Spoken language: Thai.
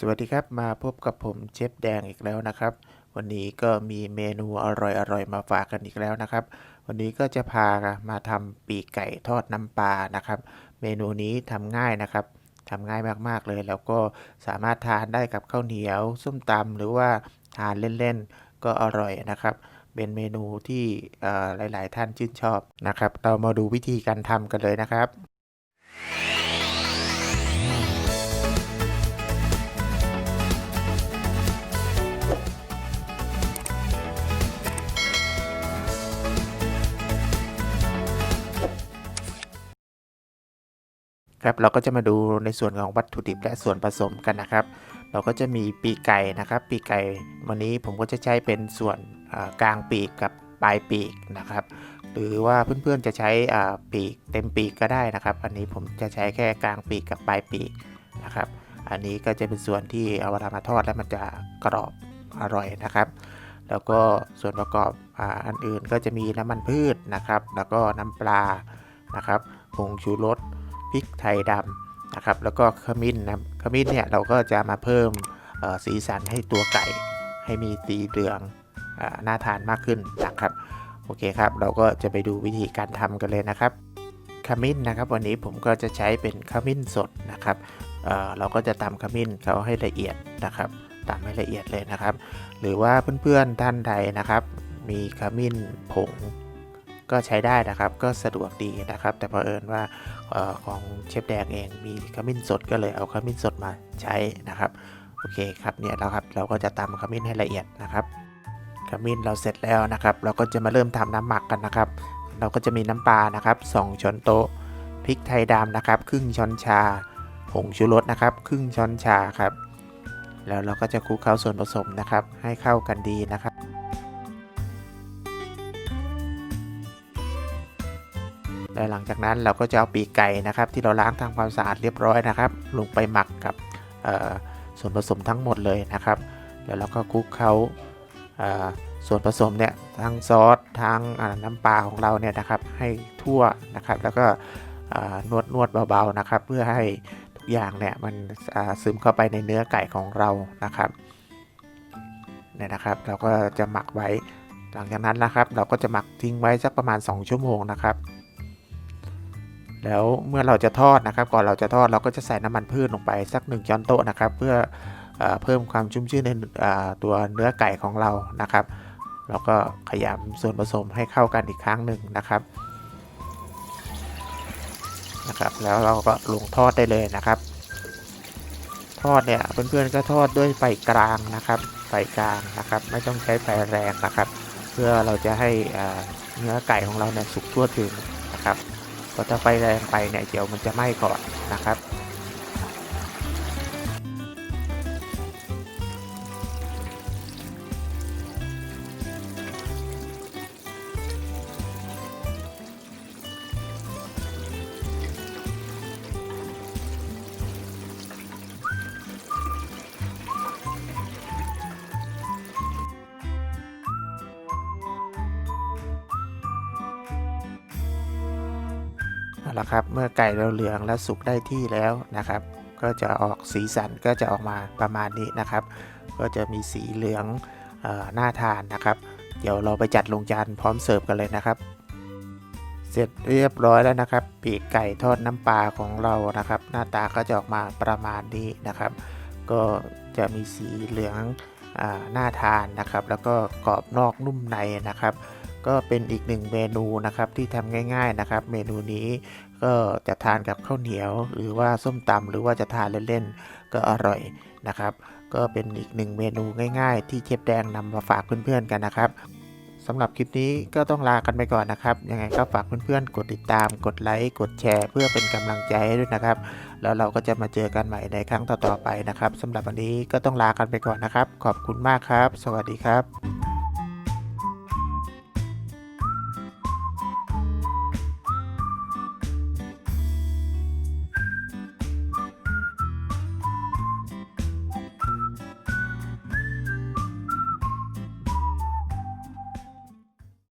สวัสดีครับ มาพบกับผมเชฟแดงอีกแล้วนะครับ วันนี้ก็มีเมนูอร่อยๆมาฝากกันอีกแล้วนะครับ วันนี้ก็จะพามาทำปีกไก่ทอดน้ำปลานะครับ เมนูนี้ทำง่ายนะครับทำง่ายมากๆเลย แล้วก็สามารถทานได้กับข้าวเหนียวส้มตำหรือว่าทานเล่นๆก็อร่อยนะครับ เป็นเมนูที่หลายๆ ท่านชื่นชอบนะครับ เรามาดูวิธีการทำกันเลยนะครับ ครับเราก็จะมาดูในส่วนของวัตถุดิบและส่วนผสมกันนะครับ เราก็จะมีปีกไก่นะครับ ปีกไก่วันนี้ผมก็จะใช้เป็นส่วนกลางปีกกับปลายปีกนะครับ หรือว่าเพื่อนๆจะใช้ปีกเต็มปีกก็ได้นะครับ อันนี้ผมจะใช้แค่กลางปีกกับปลายปีกนะครับ อันนี้ก็จะเป็นส่วนที่เอามาทำมาทอดแล้วมันจะกรอบอร่อยนะครับแล้วก็ส่วนประกอบออันอื่นก็จะมีน้ำมันพืชนะครับ แล้วก็น้ำปลานะครับผงชูรส พริกไทยดำนะครับแล้วก็ขมิ้นนะขมิ้นเนี่ยเราก็จะมาเพิ่มสีสันให้ตัวไก่ ให้มีสีเหลืองอน่าทานมากขึ้นนะครับโอเคครับ เราก็จะไปดูวิธีการทำกันเลยนะครับขมิ้นนะครับ วันนี้ผมก็จะใช้เป็นขมิ้นสดนะครับเเราก็จะตำขมิ้นเขาให้ละเอียดนะครับตำให้ละเอียดเลยนะครับ หรือว่าเพื่อนๆท่านใดนะครับ มีขมิ้นผง ก็ใช้ได้นะครับ ก็สะดวกดีนะครับ แต่พอเอิญว่าออของเชฟแดงเองมีขมิ้นสดก็เลยเอาขมิ้นสดมาใช้นะครับ โอเคครับเนี่ยแล้วครับเราก็จะตำขมิ้นให้ละเอียดนะครับ ขมิ้นเราเสร็จแล้วนะครับ เราก็จะมาเริ่มทำน้ำหมักกันนะครับ เราก็จะมีน้ำปลานะครับ2ช้อนโต๊ะพริกไทยดำนะครับ ครึ่งช้อนชาผงชูรสนะครับ ครึ่งช้อนชาครับ แล้วเราก็จะคลุกเคล้าส่วนผสมนะครับ ให้เข้ากันดีนะครับ และหลังจากนั้นเราก็จะเอาปีกไก่นะครับ ที่เราล้างทำความสะอาดเรียบร้อยนะครับ ลงไปหมักกับส่วนผสมทั้งหมดเลยนะครับ แล้วเราก็คลุกเคล้าส่วนผสมเนี่ยทั้งซอสทั้งน้ำปลาของเราเนี่ยนะครับให้ทั่วนะครับ แล้วก็นวดนวดเบาๆนะครับ เพื่อให้ทุกอย่างเนี่ยมันซึมเข้าไปในเนื้อไก่ของเรานะครับเนี่ยนะครับเราก็จะหมักไว้หลังจากนั้นนะครับ เราก็จะหมักทิ้งไว้สักประมาณ 2 ชั่วโมงนะครับ แล้วเมื่อเราจะทอดนะครับ ก่อนเราจะทอดเราก็จะใส่น้ำมันพืชลงไปสัก1ช้อนโต๊ะนะครับ เพื่อเอเพิ่มความชุ่มชื่นในตัวเนื้อไก่ของเรานะครับ แล้วก็ขยำส่วนผสมให้เข้ากันอีกครั้งหนึ่งนะครับนะครับ แล้วเราก็ลงทอดได้เลยนะครับ ทอดเนี่ยเพื่อนๆก็ทอดด้วยไฟกลางนะครับไฟกลางนะครับ ไม่ต้องใช้ไฟแรงนะครับ เพื่อเราจะให้เนื้อไก่ของเราเนี่ยสุกทั่วถึง พราะถ้าไฟแรงไปเนี่ยเดี๋ยวมันจะไหม้ก่อนนะครับ เอาละครับ เมื่อไก่เราเหลืองและสุกได้ที่แล้วนะครับ ก็จะออกสีสันก็จะออกมาประมาณนี้นะครับ ก็จะมีสีเหลืองออน่าทานนะครับ เดี๋ยวเราไปจัดลงจานพร้อมเสิร์ฟกันเลยนะครับ เสร็จเรียบร้อยแล้วนะครับ ปีกไก่ทอดน้ำปลาของเรานะครับ หน้าตาก็จะออกมาประมาณนี้นะครับ ก็จะมีสีเหลืองอน่าทานนะครับ แล้วก็กรอบนอกนุ่มในนะครับ ก็เป็นอีกหนึ่งเมนูนะครับที่ทำง่าย ๆนะครับ เมนูนี้ก็จะทานกับข้าวเหนียว หรือว่าส้มตำหรือว่าจะทานเล่นๆก็อร่อยนะครับ ก็เป็นอีกหนึ่งเมนูง่าย ๆ ที่เชฟแดงนำมาฝากเพื่อนๆกันนะครับสำหรับคลิปนี้ก็ต้องลากันไปก่อนนะครับ ยังไงก็ฝากเพื่อนๆ กดติดตาม กดไลค์ กดแชร์ เพื่อเป็นกำลังใจให้ด้วยนะครับ แล้วเราก็จะมาเจอกันใหม่ในครั้งต่อๆไปนะครับสำหรับวันนี้ก็ต้องลากันไปก่อนนะครับ ขอบคุณมากครับ สวัสดีครับ